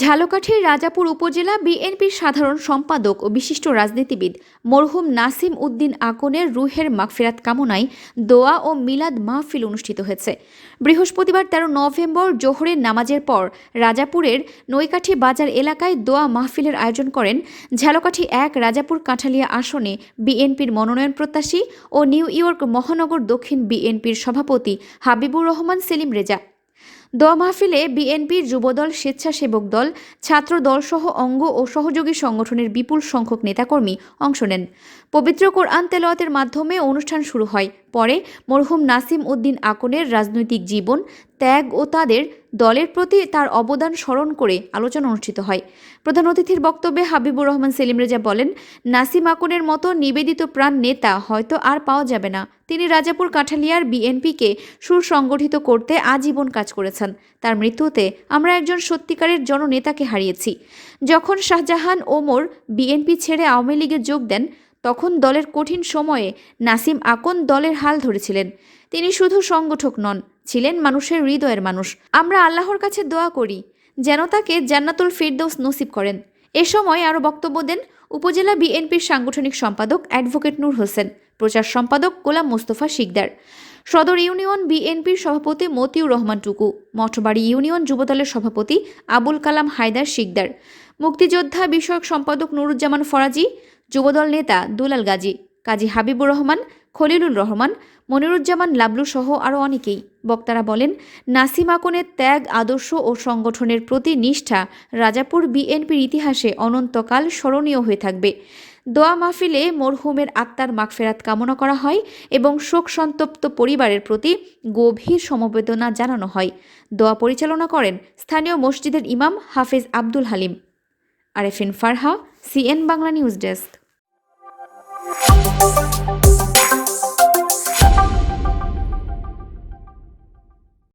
ঝালকাঠির রাজাপুর উপজেলা বিএনপির সাধারণ সম্পাদক ও বিশিষ্ট রাজনীতিবিদ মরহুম নাসিম উদ্দিন আকনের রুহের মাগফিরাত কামনায় দোয়া ও মিলাদ মাহফিল অনুষ্ঠিত হয়েছে। বৃহস্পতিবার তেরো নভেম্বর জোহরের নামাজের পর রাজাপুরের নৈকাঠি বাজার এলাকায় দোয়া মাহফিলের আয়োজন করেন ঝালকাঠি এক রাজাপুর কাঁঠালিয়া আসনে বিএনপির মনোনয়ন প্রত্যাশী ও নিউ ইয়র্ক মহানগর দক্ষিণ বিএনপির সভাপতি হাবিবুর রহমান সেলিম রেজা। দোয়া মাহফিলে বিএনপির যুবদল, স্বেচ্ছাসেবক দল, ছাত্র দলসহ অঙ্গ ও সহযোগী সংগঠনের বিপুল সংখ্যক নেতাকর্মী অংশ নেন। পবিত্র কোরআন তেলাওয়াতের মাধ্যমে অনুষ্ঠান শুরু হয়। পরে মরহুম নাসিম উদ্দিন আকনের রাজনৈতিক জীবন, ত্যাগ ও তাদের দলের প্রতি তার অবদান স্মরণ করে আলোচনা অনুষ্ঠিত হয়। প্রধান অতিথির বক্তব্যে হাবিবুর রহমান সেলিম রেজা বলেন, নাসিম আকনের মতো নিবেদিত প্রাণ নেতা হয়তো আর পাওয়া যাবে না। তিনি রাজাপুর কাঠালিয়ার বিএনপিকে সুসংগঠিত করতে আজীবন কাজ করেছেন। তার মৃত্যুতে আমরা একজন সত্যিকারের জননেতাকে হারিয়েছি। যখন শাহজাহান ওমর বিএনপি ছেড়ে আওয়ামী লীগে যোগ দেন, তখন দলের কঠিন সময়ে নাসিম আকন দলের হাল ধরেছিলেন। তিনি শুধু সংগঠক নন, ছিলেন মানুষের হৃদয়ের মানুষ। আমরা আল্লাহর কাছে দোয়া করি, যেন তাকে জান্নাতুল ফিরদৌস নসিব করেন। এ সময় আরও বক্তব্য দেন উপজেলা বিএনপির সাংগঠনিক সম্পাদক অ্যাডভোকেট নূর হোসেন, প্রচার সম্পাদক গোলাম মোস্তফা শিকদার, সদর ইউনিয়ন বিএনপির সভাপতি মতিউর রহমান টুকু, মঠবাড়ি ইউনিয়ন যুবদলের সভাপতি আবুল কালাম হায়দার শিকদার, মুক্তিযোদ্ধা বিষয়ক সম্পাদক নুরুজ্জামান ফরাজি, যুবদল নেতা দুলাল গাজী, কাজী হাবিবুর রহমান খলিলুর রহমান, মনিরুজ্জামান লাবলু সহ আরও অনেকেই। বক্তারা বলেন, নাসিম আকনের ত্যাগ, আদর্শ ও সংগঠনের প্রতি নিষ্ঠা রাজাপুর বিএনপির ইতিহাসে অনন্তকাল স্মরণীয় হয়ে থাকবে। দোয়া মাহফিলে মরহুমের আত্মার মাগফেরাত কামনা করা হয় এবং শোক সন্তপ্ত পরিবারের প্রতি গভীর সমবেদনা জানানো হয়। দোয়া পরিচালনা করেন স্থানীয় মসজিদের ইমাম Hafez Abdul Halim. Arefin Farha CN Bangla news desk.